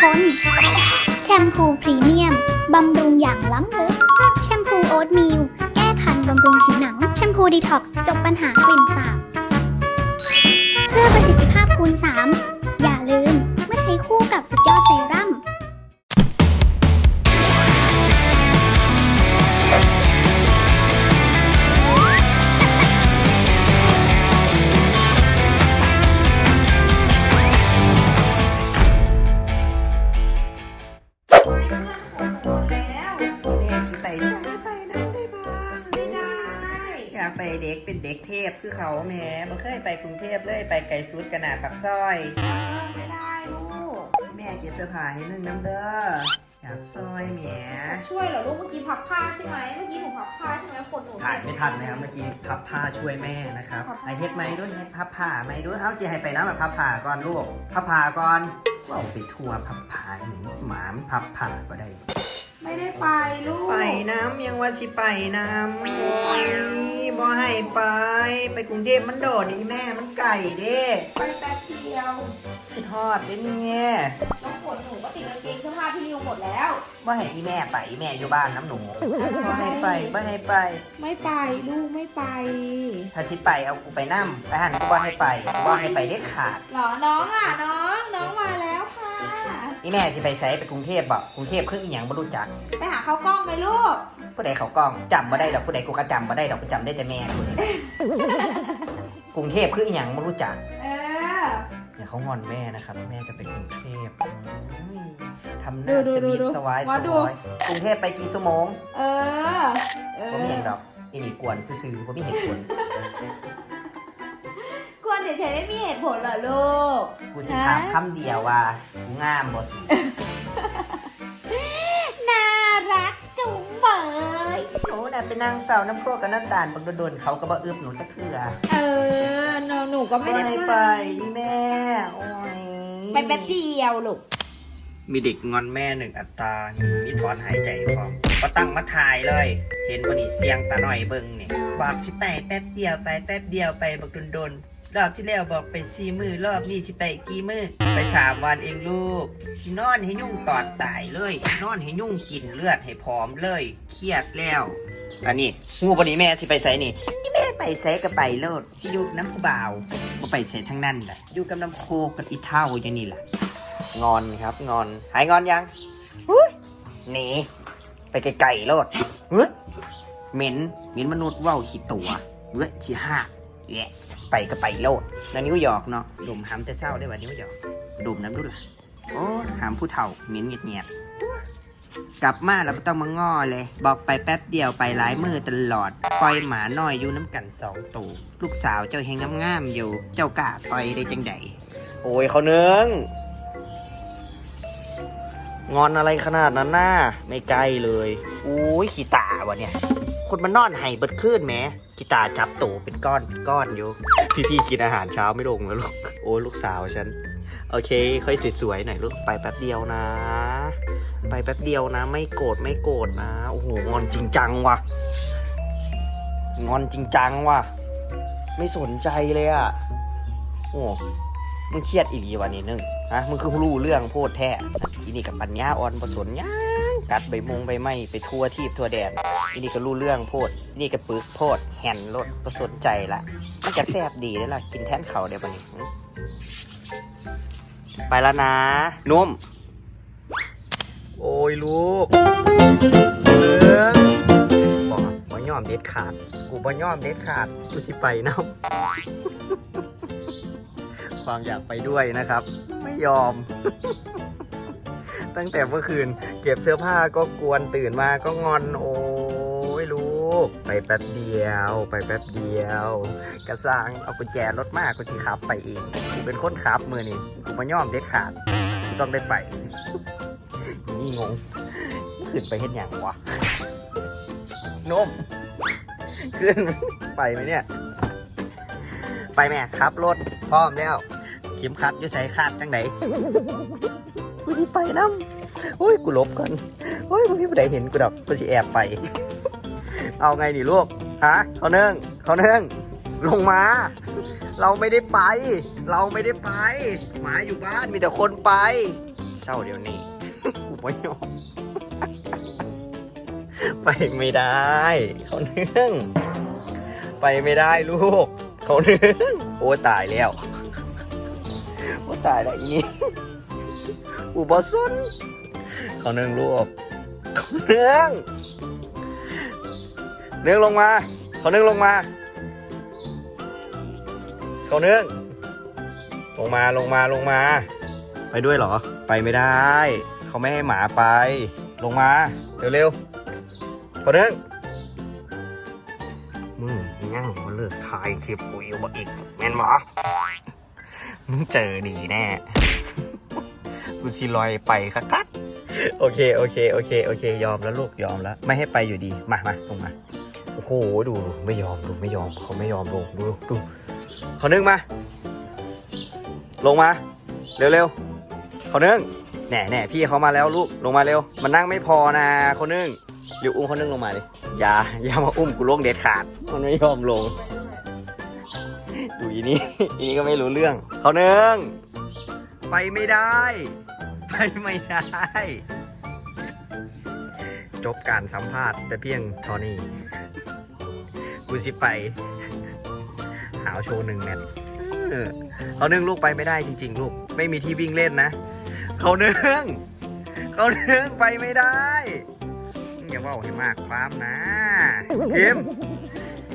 คน แชมพูพรีเมียม บำรุงอย่างล้ำลึก แชมพูโอ๊ตมิลแก้คันบำรุงผิวหนัง แชมพูดีท็อกซ์จบปัญหากลิ่นสาบ เพื่อประสิทธิภาพคูณ 3 อย่าลืม เมื่อใช้คู่กับสุดยอดเซรั่ม ยากไปเด็กเป็นเด็กเทพคือเขาแม่บ่เคยไปกรุงเทพเลยไปไกลสุดขนาดปักซอย ไม่ได้ลูก แม่เก็บเสื้อผ้าให้นึ่งน้ำเด้อ อยากซอยแหมช่วยเหรอลูกเมื่อกี้พับผ้าใช่ไหมเมื่อกี้หนูพับผ้าใช่ไหมคนหนูถ่ายไม่ทันนะครับเมื่อกี้พับผ้าช่วยแม่นะครับไอเฮ็ดไหมด้วยเฮ็ดพับผ้าไหมด้วยเฮาสิให้ไปน้ำแบบพับผ้าก่อนลูกพับผ้าก่อนว่าไปทัวร์พับผ้าหนิหมามนพับผ้าก็ได้ ไม่ได้ไปลูกไปน้ำยังว่าสิไปน้ำโอ้ยบ่ให้ไป ไปกรุงเทพมันโดดนี่แม่มันไก่เด้ไปแป๊บเดียวคือทอดเด้เนี่ยน้องฝนหนูก็ติดกางเกง เสื้อผ้าที่นิวหมดแล้วว่าให้อีแม่ไปอีแม่อยู่บ้านน้ำหนูบ่ให้ไปบ่ให้ไป ไม่ไปลูกไม่ไป ถ้าที่ไปเอากูไปนั่มไปหันกูบ่ให้ไปกูบ่ให้ไปเด็ดขาดเหรอน้องอะน้องน้องมาแล้วค่ะ อีแม่ที่ไปใช้ไปกรุงเทพบอกกรุงเทพคืออีหยังบ่รู้จัก ไปหาข้าวกล้องไหมลูก ผู้ใดเขากล้องจำบ่ได้ดอกผู้ใดกูก็จำบ่ได้ดอกกูจำได้แต่แม่กูนี่ กรุงเทพคืออีหยังบ่รู้จักเออ เนี่ยเขางอนแม่นะครับ แม่จะไปกรุงเทพอืมทำหดูน้าดูสดูวีทดูสวายสว่าดู วายกรุงเทพไปกี่ชั่วโมงเออ เออผมมีอย่างดอกอีนี่กวนซื่อๆผมมีเหตุผลกวนเฉยๆไม่มีเหตุผลเหรอลูก กูสิถามคำเดียวว่า กูงามบ่สู น่ารักจุ๋มเบยหนูน่ะไปนั่งเฝ้าน้ำโคกกับน้ำตาลบักโดนๆเขาก็บ่อึบหนูจักเทื่อเออหนูหนูก็ไม่ได้ไปนี่แม่ โอ้ยไปแป๊บเดียวลูก มีเด็กงอนแม่หนึ่งอัตรามีถอนหายใจพร้อมก็ตั้งมาถ่ายเลย เห็นวันนี้เสียงตาหน่อยเบิ่งเนี่ยบอกสิไปแป๊บเดียวไปแป๊บเดียวไปบักโดนๆรอบที่แล้วบอกไปสี่มือรอบนี้สิไปกี่มือไปสามวันเองลูกสินอนให้ยุ่งตอดตายเลย นอนให้ยุ่งกินเลือดให้พร้อมเลย เครียดแล้ว อันนี้งูปนี้แม่สิไปใส่นี่นี่แม่ไปใส่กับไปโลดสิอยู่น้ำผู้บ่าวก็ไปใส่ทั้งนั้นแหละอยู่กับน้ำโคกกับอีเท่าอย่างนี้แหละ งอนครับ งอน หายงอนยังหนีไปไกลๆโลดเฮ้ยเหม็นเหม็นมนุษย์ว่าวขี้ตัวเว้ยชี้ห้าแย่ไปก็ไปโลดแล้วนิ้วหยอกเนาะดมหามแต่เศร้าได้ว่านิ้วหยอกดมน้ำดุล่ะโอ้หามผู้เฒ่าเหม็นเงียบๆกลับมาแล้วไม่ต้องมาง้อเลย บอกไปแป๊บเดียวไปหลายมือตลอดปล่อยหมาน้อยอยู่น้ำกันสองตัวลูกสาวเจ้าเฮงงามๆอยู่ เจ้ากล้าปล่อยได้จังใดโอ้ยเขาเนือง งอนอะไรขนาดนั้นน่ะไม่ใกล้เลยอุ้ยขีตาวะเนี่ยคนมันนอนไห้เบิดขึ้นแหมขี้ตาจับตูเป็นก้อนเป็นก้อนอยู่พี่ๆกินอาหารเช้าไม่ลงแล้วลูกโอ้ลูกสาวฉันโอเค ค่อยสวยๆหน่อยลูกไปแป๊บเดียวนะ ไปแป๊บเดียวนะ ไม่โกรธไม่โกรธนะโอ้โหงอนจริงจังว่ะงอนจริงจังว่ะ ไม่สนใจเลยอะโอ้ มึงเครียดอีกวันนี้นึงฮะมึงคือรู้เรื่องโพดแท้อีนี่กับปัญญาอ่อนผสนหย่างกัดใบมงใบไม้ไปทั่วทีบทั่วแดนอีนี่ก็รู้เรื่องโพดอีนี่ก็ปึกโพดแห่นรถผสนใจละมันจะแซ่บดีเลยล่ะกินแทนเขาเดี๋ยวบันนี้ ไปแล้วนะนุ่ม โอ้ยลูกเรื่องบอกบ่ยอมเด็ดขาด กูบ่ยอมเด็ดขาดกูสิไปน้ำ ความอยากไปด้วยนะครับ ไม่ยอม ตั้งแต่เมื่อคืน เก็บเสื้อผ้าก็กวนตื่นมาก็งอนโอ้ยลูก ไปแป๊บเดียว ไปแป๊บเดียว กระซังเอากุญแจรถมากกูที่ขับไปเองกูเป็นคนขับมือนี่กูมาย่อมเด็ดขาดกูต้องได้ไปนี่งงขึ้นไปเห็นอย่างวะนมขึ้นไปไหมเนี่ย ไปแม่ครับรถพร้อมแล้ว เข็มขัดอยู่ใส่ขาดจังไหนกูสิไปน้ำโอ้ยกูลบก่อนโอ้ยมึงพี่ผู้ใดเห็นกูดอกกูสิแอบไป เอาไงนี่ลูกฮะเขาเนื่องเขาเนื่องลงมา เราไม่ได้ไป เราไม่ได้ไป หมาอยู่บ้านมีแต่คนไปเศร้าเดี๋ยวนี้กูไม่ยอมไปไม่ได้ เขาเนื่อง ไปไม่ได้ลูก เขาเนื่อง โอ้ตายแล้ว ตายแล้วอีนี่อุบสุนเขาเนื่องลูกเขาเนื่องเนื่องลงมาเขาเนื่องลงมาเขาเนื่องลงมาลงมาลงมา ไปด้วยเหรอ ไปไม่ได้ เขาไม่ให้หมาไป ลงมาเร็วๆเขาเนื่องมึงยังมาเลิกถ่ายคลิปกูอีกบ่อีกแม่นหมอ มึงเจอดีแน่กูสิลอยไปคักคักโอเคโอเคโอเคโอเค ยอมแล้วลูกยอมแล้ว ไม่ให้ไปอยู่ดีมามาลงมาโอ้โหดูดูไม่ยอมดูไม่ยอมเขาไม่ยอมลงดูดูเขานึ่งมา ลงมา เร็วๆเขานึ่งแหน่แหน่พี่เขามาแล้วลูกลงมาเร็ว มันนั่งไม่พอนะเขานึ่งเดี๋ยวอุ้มเขานึ่งลงมาดิอย่าอย่ามาอุ้มกูลงเด็ดขาด มันไม่ยอมลง ดูอีนี่ อีนี่ก็ไม่รู้เรื่อง เขาเนึ่งไปไม่ได้ ไปไม่ได้ จบการสัมภาษณ์แต่เพียงเท่านี้ กูสิไป หาวโชว์หนึ่งแมตช์เออเขานึ่งลูกไปไม่ได้จริง ๆ ลูก ไม่มีที่วิ่งเล่นนะ เขาเนึ่งเขาเนึ่งไปไม่ได้อย่าว่าให้มากความนะพิม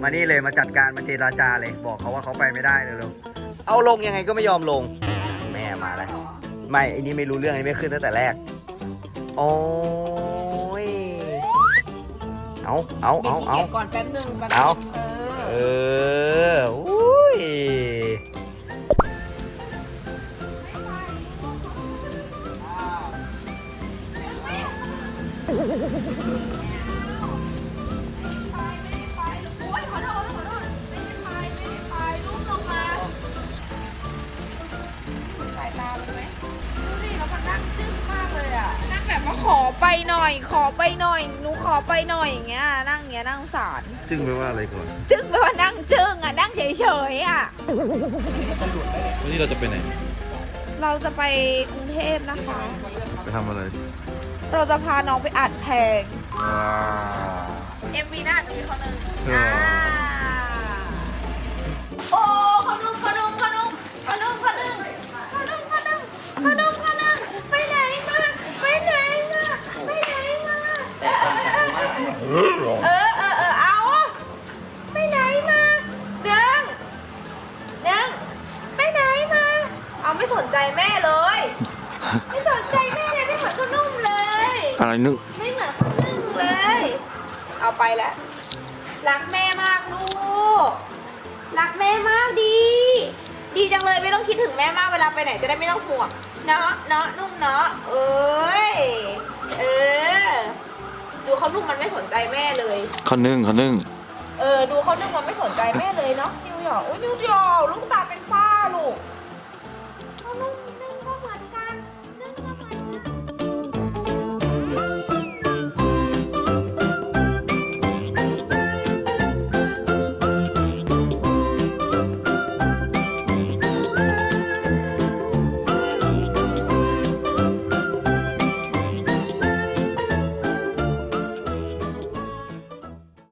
มานี่เลยมาจัดการมาเจราจาเลย บอกเขาว่าเขาไปไม่ได้เร็วๆเอาลงยังไงก็ไม่ยอมลง แม่มาแล้วไม่ไอ้นี่ไม่รู้เรื่องไอ้นี่ไม่ขึ้นตั้งแต่แรก โอ้ยเอาเอาเอาเอาเก็บก่อนแป๊บนึงแป๊บนึงเอาเอเอออายตามันไหมดูดิแล้วมันนั่งจึ้งมากเลยอะ นั่งแบบว่าขอไปหน่อย ขอไปหน่อย หนูขอไปหน่อยอย่างเงี้ย นั่งอย่างเงี้ยนั่งสงสาร จึงไปว่าอะไรก่อนจึ้งแปลว่านั่งจึ้งอะ นั่งเฉยๆอะ วันนี้เราจะไปไหน เราจะไปกรุงเทพนะคะ ไปทำอะไรเราจะพาน้องไปอ่านแพงว้าว MV หน้าจะมีเขาหนึ่งอ๋อ อะไรนึก ไม่เหมือนเขานึ่งเลย เอาไปแล้ว รักแม่มากลูก รักแม่มากดี ดีจังเลยไม่ต้องคิดถึงแม่มากเวลาไปไหนจะได้ไม่ต้องห่วง เนาะเนาะนุ่มเนาะเอ้ย เออ ดูเขานุ่มมันไม่สนใจแม่เลย เขานึ่งเขานึ่ง เออ ดูเขานึ่งมันไม่สนใจแม่เลยเนาะนิวยอร์กอุ้ยนิวยอ